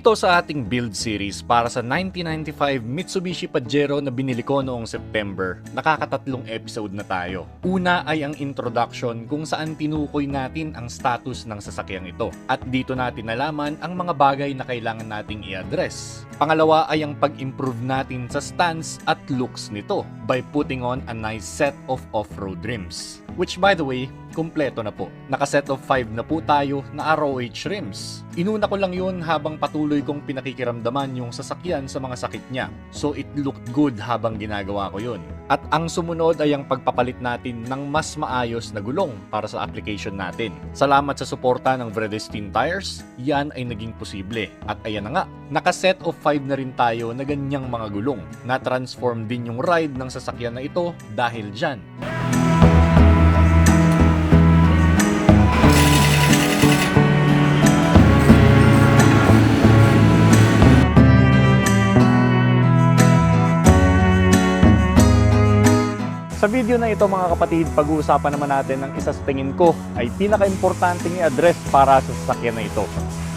Dito sa ating build series para sa 1995 Mitsubishi Pajero na binili ko noong September, nakakatatlong episode na tayo. Una ay ang introduction kung saan tinukoy natin ang status ng sasakyang ito. At dito natin nalaman ang mga bagay na kailangan nating i-address. Pangalawa ay ang pag-improve natin sa stance at looks nito by putting on a nice set of off-road rims. Which by the way, kumpleto na po. Naka-set of 5 na po tayo na ROH rims. Inuna ko lang yun habang patuloy kong pinakikiramdaman yung sasakyan sa mga sakit niya. So it looked good habang ginagawa ko yun. At ang sumunod ay ang pagpapalit natin ng mas maayos na gulong para sa application natin. Salamat sa suporta ng Vredestein Tires, yan ay naging posible. At ayan na nga, naka-set of 5 na rin tayo na ganyang mga gulong. Na-transform din yung ride ng sasakyan na ito dahil dyan. Sa video na ito mga kapatid, pag-uusapan naman natin ng isa sa tingin ko ay pinaka-importanting i-address para sa sasakyan na ito.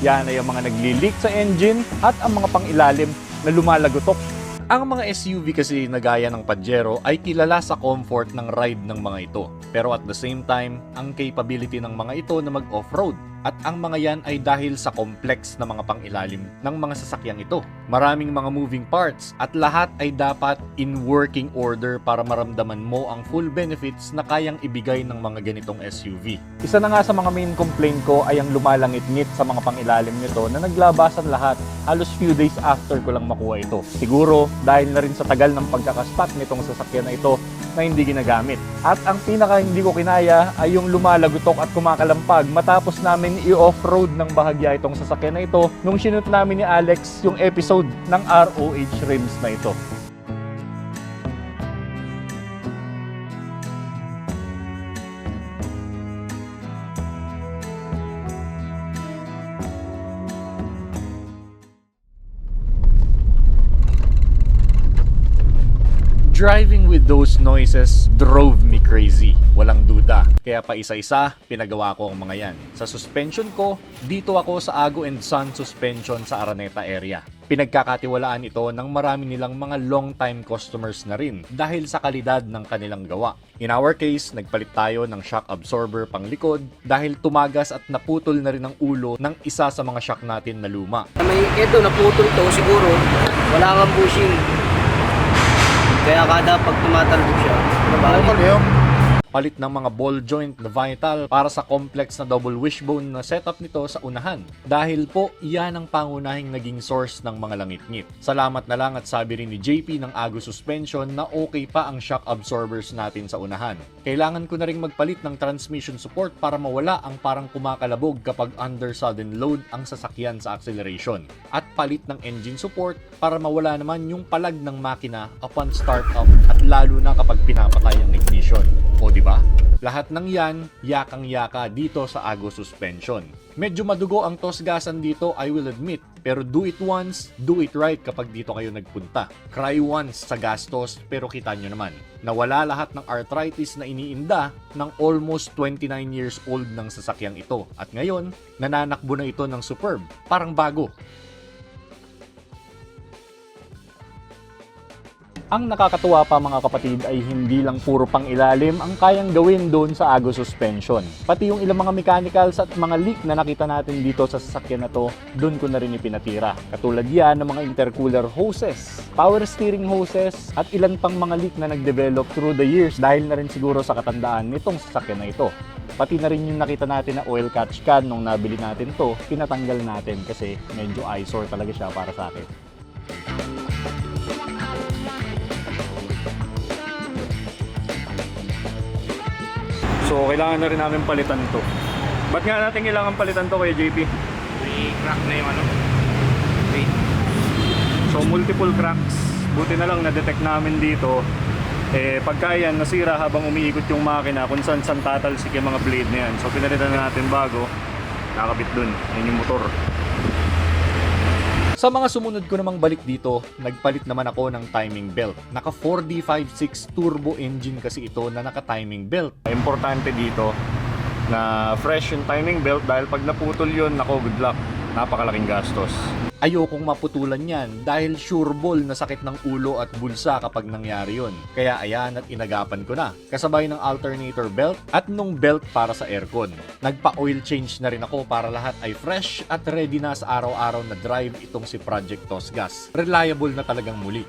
Yan ay ang mga nagli-leak sa engine at ang mga pangilalim na lumalagotok. Ang mga SUV kasi na gaya ng Pajero ay kilala sa comfort ng ride ng mga ito. Pero at the same time, ang capability ng mga ito na mag-off-road. At ang mga yan ay dahil sa complex na mga pangilalim ng mga sasakyang ito. Maraming mga moving parts at lahat ay dapat in working order para maramdaman mo ang full benefits na kayang ibigay ng mga ganitong SUV. Isa na nga sa mga main complaint ko ay ang lumalangit-ngit sa mga pangilalim nito na naglabasan lahat halos few days after ko lang makuha ito. Siguro dahil na rin sa tagal ng pagkakastock nitong sasakyan na ito na hindi ginagamit. At ang pinaka hindi ko kinaya ay yung lumalagutok at kumakalampag matapos namin i-off-road ng bahagya itong sasakyan na ito nung sinut namin ni Alex yung episode ng ROH rims na ito. Driving with those noises drove me crazy. Walang duda. Kaya pa isa-isa, pinagawa ko ang mga yan. Sa suspension ko, dito ako sa Ago and Son Suspension sa Araneta area. Pinagkakatiwalaan ito ng marami nilang mga long-time customers na rin dahil sa kalidad ng kanilang gawa. In our case, nagpalit tayo ng shock absorber pang likod dahil tumagas at naputol na rin ang ulo ng isa sa mga shock natin na luma. May eto, naputol to siguro. Wala kang bushing. Kaya kada pag tumatalbog siya, nabalik. Palit ng mga ball joint na vital para sa complex na double wishbone na setup nito sa unahan. Dahil po, iyan ang pangunahing naging source ng mga langit-ngit. Salamat na lang at sabi rin ni JP ng Ago Suspension na okay pa ang shock absorbers natin sa unahan. Kailangan ko na rin magpalit ng transmission support para mawala ang parang kumakalabog kapag under sudden load ang sasakyan sa acceleration. At palit ng engine support para mawala naman yung palag ng makina upon startup at lalo na kapag pinapatay ang ignition. Di ba? Lahat ng yan, yakang-yaka dito sa Ago Suspension. Medyo madugo ang tosgasan dito, I will admit. Pero do it once, do it right kapag dito kayo nagpunta. Cry once sa gastos, pero kita nyo naman. Nawala lahat ng arthritis na iniinda ng almost 29 years old ng sasakyang ito. At ngayon, nananakbo na ito ng superb. Parang bago. Ang nakakatuwa pa mga kapatid ay hindi lang puro pang ilalim ang kayang gawin doon sa Ago Suspension. Pati yung ilang mga mechanicals at mga leak na nakita natin dito sa sasakyan na to, doon ko na rin ipinatira. Katulad yan ng mga intercooler hoses, power steering hoses, at ilan pang mga leak na nag-develop through the years dahil na rin siguro sa katandaan nitong sasakyan na ito. Pati na rin yung nakita natin na oil catch can nung nabili natin to, pinatanggal natin kasi medyo eyesore talaga siya para sa akin. So, kailangan na rin namin palitan to. Ba't nga natin kailangan palitan to kay JP? May crack na yung ano. Wait. So, multiple cracks. Buti na lang na-detect namin dito. Eh, pagka yan, nasira habang umiikot yung makina kung saan saan tatalsik yung mga blade na yan. So, pinalitan na natin bago. Nakabit dun. Yan yung motor. Sa mga sumunod ko namang balik dito, nagpalit naman ako ng timing belt. Naka 4D56 turbo engine kasi ito na naka timing belt. Importante dito na fresh yung timing belt dahil pag naputol yun, nako good luck. Napakalaking gastos. Ayokong maputulan yan dahil sureball na sakit ng ulo at bulsa kapag nangyari yun. Kaya ayan at inagapan ko na. Kasabay ng alternator belt at nung belt para sa aircon. Nagpa-oil change na rin ako para lahat ay fresh at ready na sa araw-araw na drive itong si Project Tosgas. Reliable na talagang muli.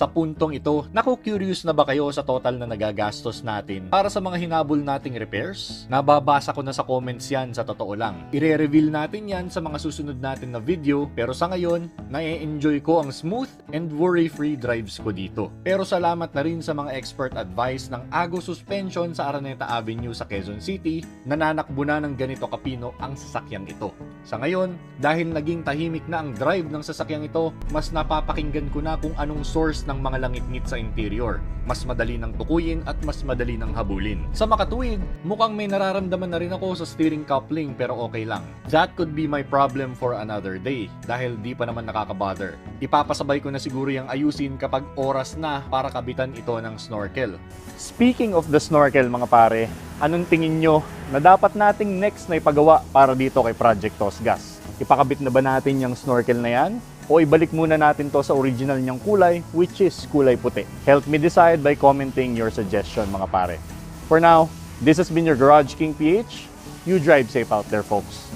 Sa puntong ito, naku curious na ba kayo sa total na nagagastos natin para sa mga hinabol nating repairs? Nababasa ko na sa comments yan sa totoo lang. Ire-reveal natin yan sa mga susunod natin na video pero sa ngayon, na-enjoy ko ang smooth and worry-free drives ko dito. Pero salamat na rin sa mga expert advice ng Ago Suspension sa Araneta Avenue sa Quezon City, nananakbo na ng ganito kapino ang sasakyang ito. Sa ngayon, dahil naging tahimik na ang drive ng sasakyang ito, mas napapakinggan ko na kung anong source ng mga langit-ngit sa interior. Mas madali ng tukuyin at mas madali ng habulin. Sa makatuwid, mukhang may nararamdaman na rin ako sa steering coupling pero okay lang. That could be my problem for another day dahil di pa naman nakakabother. Ipapasabay ko na siguro yung ayusin kapag oras na para kabitan ito ng snorkel. Speaking of the snorkel mga pare, anong tingin nyo na dapat nating next na ipagawa para dito kay Project Tosgas? Ipakabit na ba natin yung snorkel na yan? O ibalik muna natin to sa original niyang kulay, which is kulay puti. Help me decide by commenting your suggestion mga pare. For now, this has been your Garage King PH. You drive safe out there folks.